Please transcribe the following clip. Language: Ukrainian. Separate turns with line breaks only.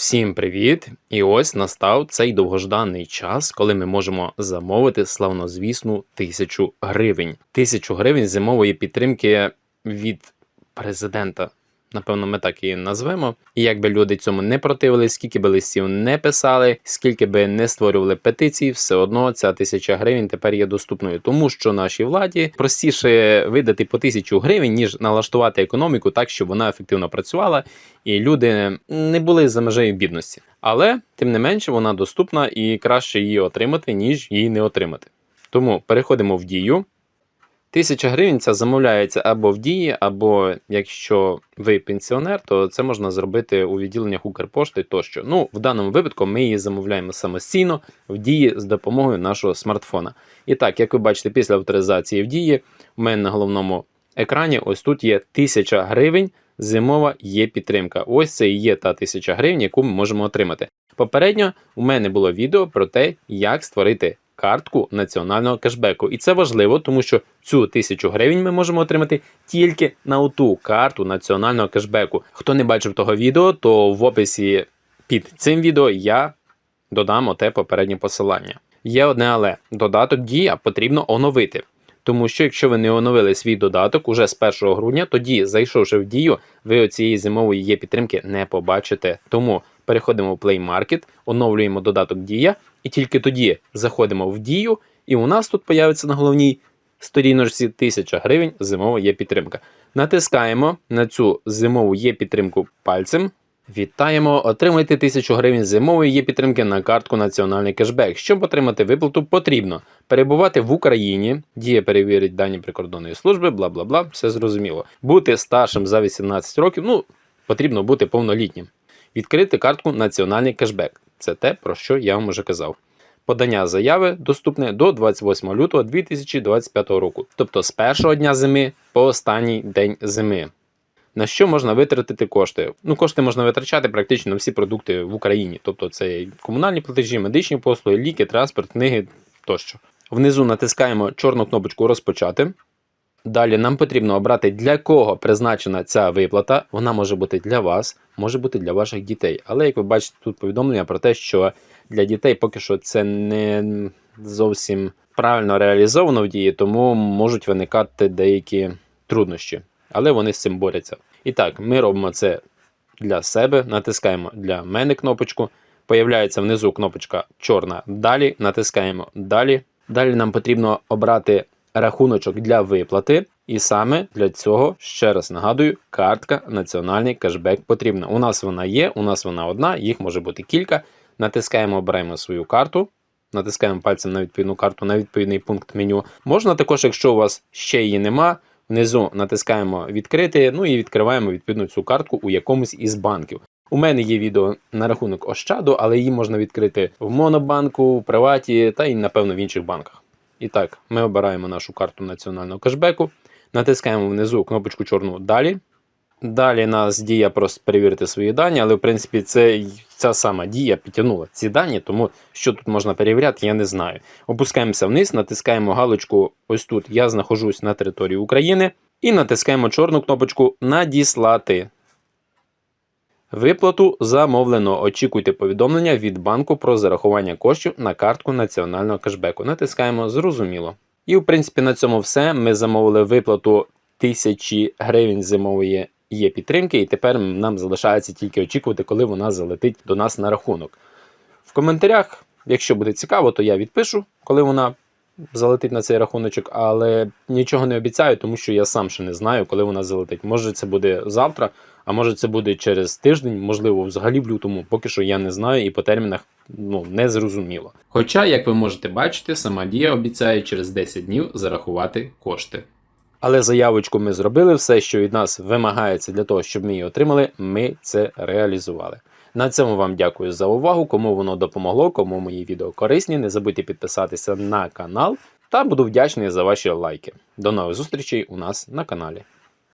Всім привіт! І ось настав цей довгожданий час, коли ми можемо замовити славнозвісну тисячу гривень. Тисячу гривень зимової підтримки від президента. Напевно, ми так її назвемо. І якби люди цьому не противились, скільки би листів не писали, скільки би не створювали петицій, все одно ця тисяча гривень тепер є доступною, тому що нашій владі простіше видати по тисячу гривень, ніж налаштувати економіку так, щоб вона ефективно працювала, і люди не були за межею бідності. Але тим не менше вона доступна і краще її отримати, ніж її не отримати. Тому переходимо в дію. Тисяча гривень ця замовляється або в дії, або якщо ви пенсіонер, то це можна зробити у відділеннях Укрпошти тощо. Ну, в даному випадку ми її замовляємо самостійно в дії з допомогою нашого смартфона. І так, як ви бачите, після авторизації в дії, у мене на головному екрані ось тут є 1000 гривень. Зимова є підтримка. Ось це і є та тисяча гривень, яку ми можемо отримати. Попередньо у мене було відео про те, як створити картку національного кешбеку. І це важливо, тому що цю тисячу гривень ми можемо отримати тільки на оту карту національного кешбеку. Хто не бачив того відео, то в описі під цим відео я додам оте попереднє посилання. Є одне але додаток дія потрібно оновити. Тому що якщо ви не оновили свій додаток уже з 1 грудня, тоді, зайшовши в дію, ви оцієї зимової є підтримки не побачите. Тому переходимо в Play Market, оновлюємо додаток Дія, і тільки тоді заходимо в дію, і у нас тут появиться на головній сторіночці 1000 гривень зимова є підтримка. Натискаємо на цю зимову є підтримку пальцем. Вітаємо! Отримайте 1000 гривень зимової є підтримки на картку Національний кешбек. Щоб отримати виплату, потрібно перебувати в Україні, дія перевірить дані прикордонної служби, бла бла бла, все зрозуміло. Бути старшим за 18 років, ну потрібно бути повнолітнім. Відкрити картку Національний кешбек. Це те, про що я вам уже казав. Подання заяви доступне до 28 лютого 2025 року, тобто з першого дня зими по останній день зими. На що можна витратити кошти? Ну, кошти можна витрачати практично на всі продукти в Україні, тобто це комунальні платежі, медичні послуги, ліки, транспорт, книги тощо. Внизу натискаємо чорну кнопочку Розпочати. Далі нам потрібно обрати, для кого призначена ця виплата. Вона може бути для вас, може бути для ваших дітей. Але як ви бачите, тут повідомлення про те, що для дітей поки що це не зовсім правильно реалізовано в дії, тому можуть виникати деякі труднощі. Але вони з цим борються. І так, ми робимо це для себе, натискаємо для мене кнопочку. Появляється внизу кнопочка чорна Далі. Натискаємо Далі. Далі нам потрібно обрати рахуночок для виплати. І саме для цього, ще раз нагадую, картка Національний кешбек потрібна. У нас вона є, у нас вона одна, їх може бути кілька. Натискаємо, обираємо свою карту. Натискаємо пальцем на відповідну карту на відповідний пункт меню. Можна також, якщо у вас ще її нема, внизу натискаємо відкрити, ну і відкриваємо відповідно цю картку у якомусь із банків. У мене є відео на рахунок Ощаду, але її можна відкрити в Монобанку, в Приваті та й, напевно, в інших банках. І так, ми обираємо нашу карту національного кешбеку, натискаємо внизу кнопочку чорну Далі. Далі нас дія просто перевірити свої дані, але в принципі це ця сама дія підтягнула ці дані, тому що тут можна перевіряти, я не знаю. Опускаємося вниз, натискаємо галочку ось тут Я знаходжусь на території України. І натискаємо чорну кнопочку Надіслати. Виплату замовлено. Очікуйте повідомлення від банку про зарахування коштів на картку національного кешбеку. Натискаємо Зрозуміло. І, в принципі, на цьому все. Ми замовили виплату тисячі гривень зимової є підтримки, і тепер нам залишається тільки очікувати, коли вона залетить до нас на рахунок. В коментарях, якщо буде цікаво, то я відпишу, коли вона залетить на цей рахуночок, але нічого не обіцяю, тому що я сам ще не знаю, коли вона залетить. Може це буде завтра, а може це буде через тиждень, можливо, взагалі в лютому. Поки що я не знаю і по термінах ну, не зрозуміло. Хоча, як ви можете бачити, сама дія обіцяє через 10 днів зарахувати кошти. Але заявочку ми зробили, все, що від нас вимагається для того, щоб ми її отримали, ми це реалізували. На цьому вам дякую за увагу. Кому воно допомогло, кому мої відео корисні. Не забудьте підписатися на канал та буду вдячний за ваші лайки. До нових зустрічей у нас на каналі.